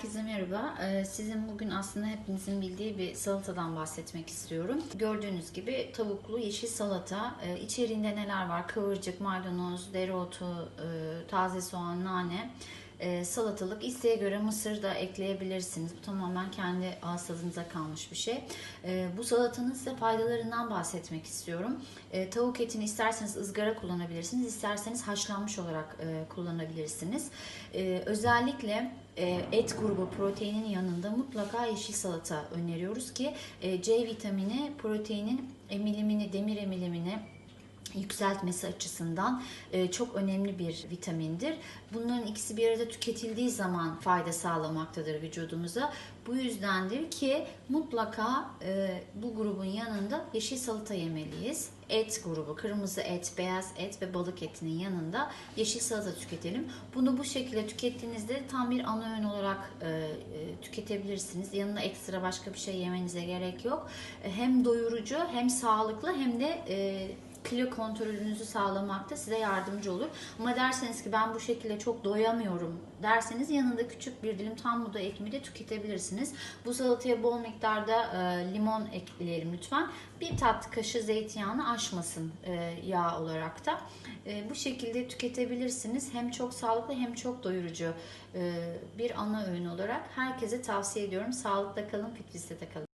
Herkese merhaba. Ee, Sizin bugün aslında hepinizin bildiği bir salatadan bahsetmek istiyorum. Gördüğünüz gibi tavuklu yeşil salata. Ee, İçeriğinde neler var? Kıvırcık, maydanoz, dereotu, e, taze soğan, nane, e, salatalık. İsteğe göre mısır da ekleyebilirsiniz. Bu tamamen kendi ağız tadınıza kalmış bir şey. E, Bu salatanın size faydalarından bahsetmek istiyorum. E, Tavuk etini isterseniz ızgara kullanabilirsiniz, isterseniz haşlanmış olarak kullanabilirsiniz. Özellikle et grubu proteinin yanında mutlaka yeşil salata öneriyoruz ki C vitamini proteinin emilimini, demir emilimini yükseltmesi açısından e, çok önemli bir vitamindir. Bunların ikisi bir arada tüketildiği zaman fayda sağlamaktadır vücudumuza. Bu yüzdendir ki mutlaka e, bu grubun yanında yeşil salata yemeliyiz. Et grubu, kırmızı et, beyaz et ve balık etinin yanında yeşil salata tüketelim. Bunu bu şekilde tükettiğinizde tam bir ana öğün olarak e, tüketebilirsiniz. Yanına ekstra başka bir şey yemenize gerek yok. Hem doyurucu, hem sağlıklı, hem de kilo kontrolünüzü sağlamakta size yardımcı olur. Ama derseniz ki ben bu şekilde çok doyamıyorum derseniz yanında küçük bir dilim tam buğday ekmeği de tüketebilirsiniz. Bu salataya bol miktarda e, limon ekleyelim lütfen. Bir tatlı kaşığı zeytinyağını aşmasın e, yağ olarak da. E, bu şekilde tüketebilirsiniz. Hem çok sağlıklı hem çok doyurucu e, bir ana öğün olarak herkese tavsiye ediyorum. Sağlıkla kalın, fitness'te kalın.